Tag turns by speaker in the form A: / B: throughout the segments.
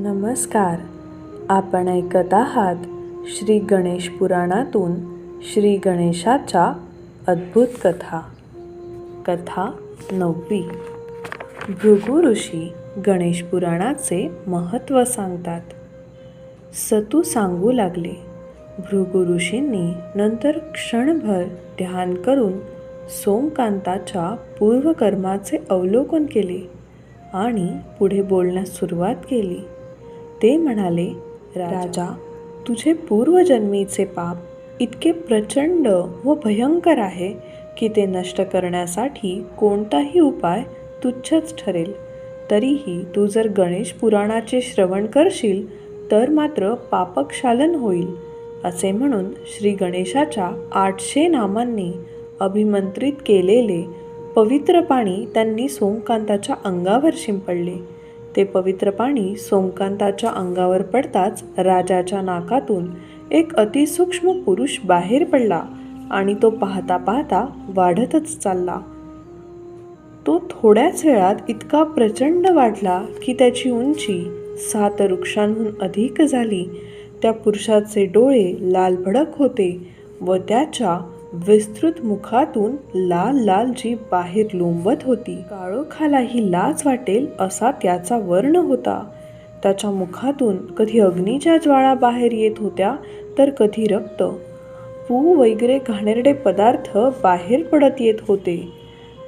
A: नमस्कार. आपण ऐकत आहात श्री गणेश पुराणातून श्री गणेशाच्या अद्भुत कथा. कथा नववी. भृगु ऋषी गणेश पुराणाचे महत्त्व सांगतात. सतू सांगू लागले भृगु ऋषींनी नंतर क्षणभर ध्यान करून सोमकांताच्या पूर्वकर्माचे अवलोकन केले आणि पुढे बोलण्यास सुरुवात केली. ते म्हणाले राजा तुझे पूर्वजन्मीचे पाप इतके प्रचंड व भयंकर आहे की ते नष्ट करण्यासाठी कोणताही उपाय तुच्छच ठरेल. तरीही तू जर गणेश पुराणाचे श्रवण करशील तर मात्र पापक्षालन होईल असे म्हणून श्री गणेशाच्या आठशे नामांनी अभिमंत्रित केलेले पवित्र पाणी त्यांनी सोमकांताच्या अंगावर शिंपडले. ते पवित्र पाणी सोमकांताच्या अंगावर पडताच राजाच्या नाकातून एक अतिसूक्ष्म पुरुष बाहेर पडला आणि तो पाहता पाहता वाढतच चालला. तो थोड्याच वेळात इतका प्रचंड वाढला की त्याची उंची सात वृक्षांहून अधिक झाली. त्या पुरुषाचे डोळे लालभडक होते व त्याच्या विस्तृत मुखातून लाल लाल जीभ बाहेर लोंबत होती. काळोखालाही लाच वाटेल असा त्याचा वर्ण होता. त्याच्या मुखातून कधी अग्नीच्या ज्वाळा बाहेर येत होत्या तर कधी रक्त. पू वगैरे घाणेरडे पदार्थ बाहेर पडत येत होते.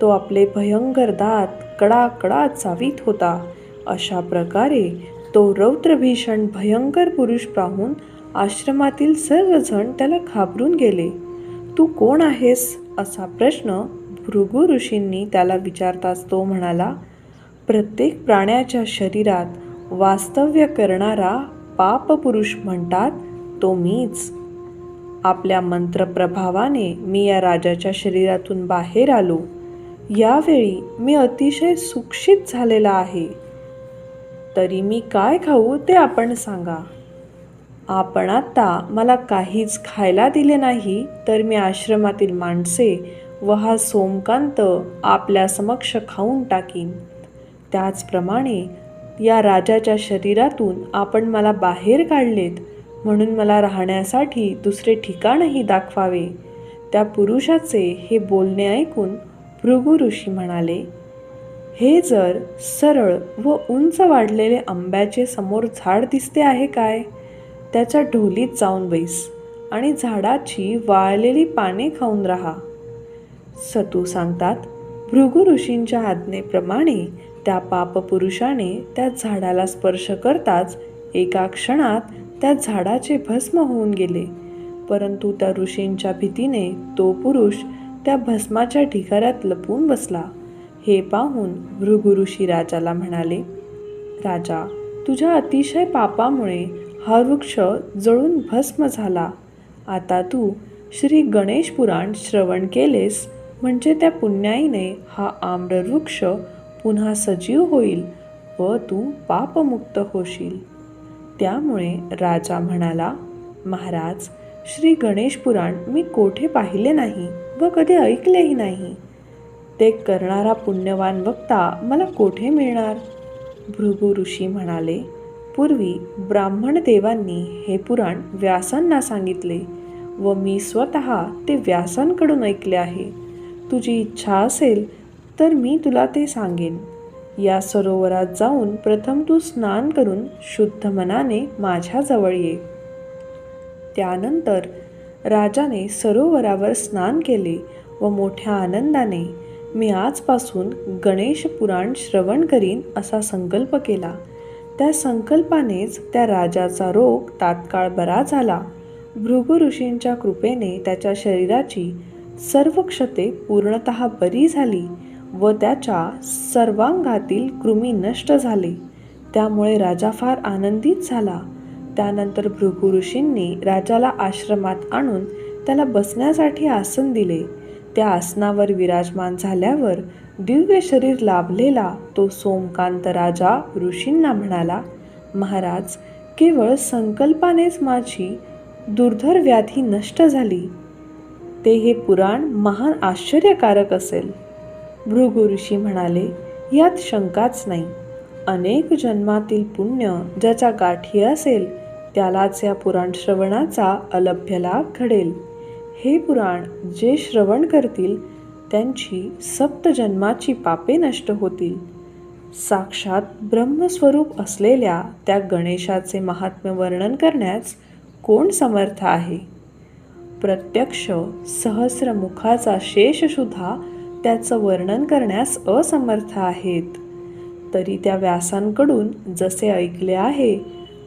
A: तो आपले भयंकर दात कडा कडा चावीत होता. अशा प्रकारे तो रौद्रभीषण भयंकर पुरुष पाहून आश्रमातील सर्वजण त्याला घाबरून गेले. तू कोण आहेस असा प्रश्न भृगु ऋषींनी त्याला विचारताच तो म्हणाला प्रत्येक प्राण्याच्या शरीरात वास्तव्य करणारा पापपुरुष म्हणतात तो मीच. आपल्या मंत्रप्रभावाने मी या राजाच्या शरीरातून बाहेर आलो. यावेळी मी अतिशय सुक्षित झालेला आहे. तरी मी काय खाऊ ते आपण सांगा. आपण आत्ता मला काहीच खायला दिले नाही तर मी आश्रमातील माणसे व हा सोमकांत आपल्या समक्ष खाऊन टाकीन. त्याचप्रमाणे या राजाच्या शरीरातून आपण मला बाहेर काढलेत म्हणून मला राहण्यासाठी दुसरे ठिकाणही दाखवावे. त्या पुरुषाचे हे बोलणे ऐकून भृगु ऋषी म्हणाले हे जर सरळ व उंच वाढलेले आंब्याचे समोर झाड दिसते आहे काय? त्याच्या ढोलीत जाऊन बैस आणि झाडाची वाळलेली पाने खाऊन राहा. सतू सांगतात भृगु ऋषींच्या आज्ञेप्रमाणे त्या पापपुरुषाने त्या झाडाला स्पर्श करताच एका क्षणात त्या झाडाचे भस्म होऊन गेले. परंतु त्या ऋषींच्या भीतीने तो पुरुष त्या भस्माच्या ढिगाऱ्यात लपून बसला. हे पाहून भृगु ऋषी राजाला म्हणाले राजा तुझ्या अतिशय पापामुळे हा वृक्ष जळून भस्म झाला. आता तू श्री गणेश पुराण श्रवण केलेस म्हणजे त्या पुण्याईने हा आम्रवृक्ष पुन्हा सजीव होईल व तू पापमुक्त होशील. त्यामुळे राजा म्हणाला महाराज श्री गणेश पुराण मी कोठे पाहिले नाही व कधी ऐकलेही नाही. ते करणारा पुण्यवान वक्ता मला कोठे मिळणार? भृगु ऋषी म्हणाले पूर्वी ब्राह्मण देवांनी हे पुराण व्यासांना सांगितले व मी स्वतः ते व्यासांकडून ऐकले आहे. तुझी इच्छा असेल तर मी तुला ते सांगेन. या सरोवरात जाऊन प्रथम तू स्नान करून शुद्ध मनाने माझ्याजवळ ये. त्यानंतर राजाने सरोवरावर स्नान केले व मोठ्या आनंदाने मी आजपासून गणेश पुराण श्रवण करीन असा संकल्प केला. त्या संकल्पानेच त्या राजाचा रोग तात्काळ बरा झाला. भृगु ऋषींच्या कृपेने त्याच्या शरीराची सर्व क्षते पूर्णत बरी झाली व त्याच्या सर्वांगातील कृमी नष्ट झाले. त्यामुळे राजा फार आनंदित झाला. त्यानंतर भृगु ऋषींनी राजाला आश्रमात आणून त्याला बसण्यासाठी आसन दिले. त्या आसनावर विराजमान झाल्यावर दिव्य शरीर लाभलेला तो सोमकांत राजा ऋषींना म्हणाला महाराज केवळ संकल्पानेच माझी दुर्धर व्याधी नष्ट झाली. ते हे पुराण महान आश्चर्यकारक असेल. भृगु ऋषी म्हणाले यात शंकाच नाही. अनेक जन्मातील पुण्य ज्याच्या गाठी असेल त्यालाच या पुराण श्रवणाचा अलभ्य लाभ घडेल. हे पुराण जे श्रवण करतील त्यांची सप्तजन्माची पापे नष्ट होतील. साक्षात ब्रह्मस्वरूप असलेल्या त्या गणेशाचे महात्म्य वर्णन करण्यास कोण समर्थ आहे? प्रत्यक्ष सहस्रमुखाचा शेषसुद्धा त्याचं वर्णन करण्यास असमर्थ आहेत. तरी त्या व्यासांकडून जसे ऐकले आहे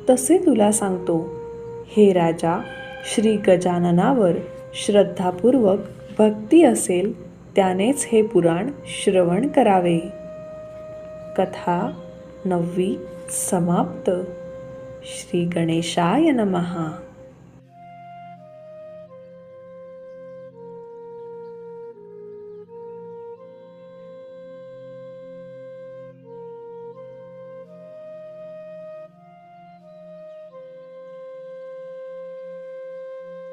A: तसे तुला सांगतो. हे राजा श्री गजाननावर श्रद्धापूर्वक भक्ती असेल त्यानेच हे पुराण श्रवण करावे. कथा नववी समाप्त. श्री गणेशाय नमहा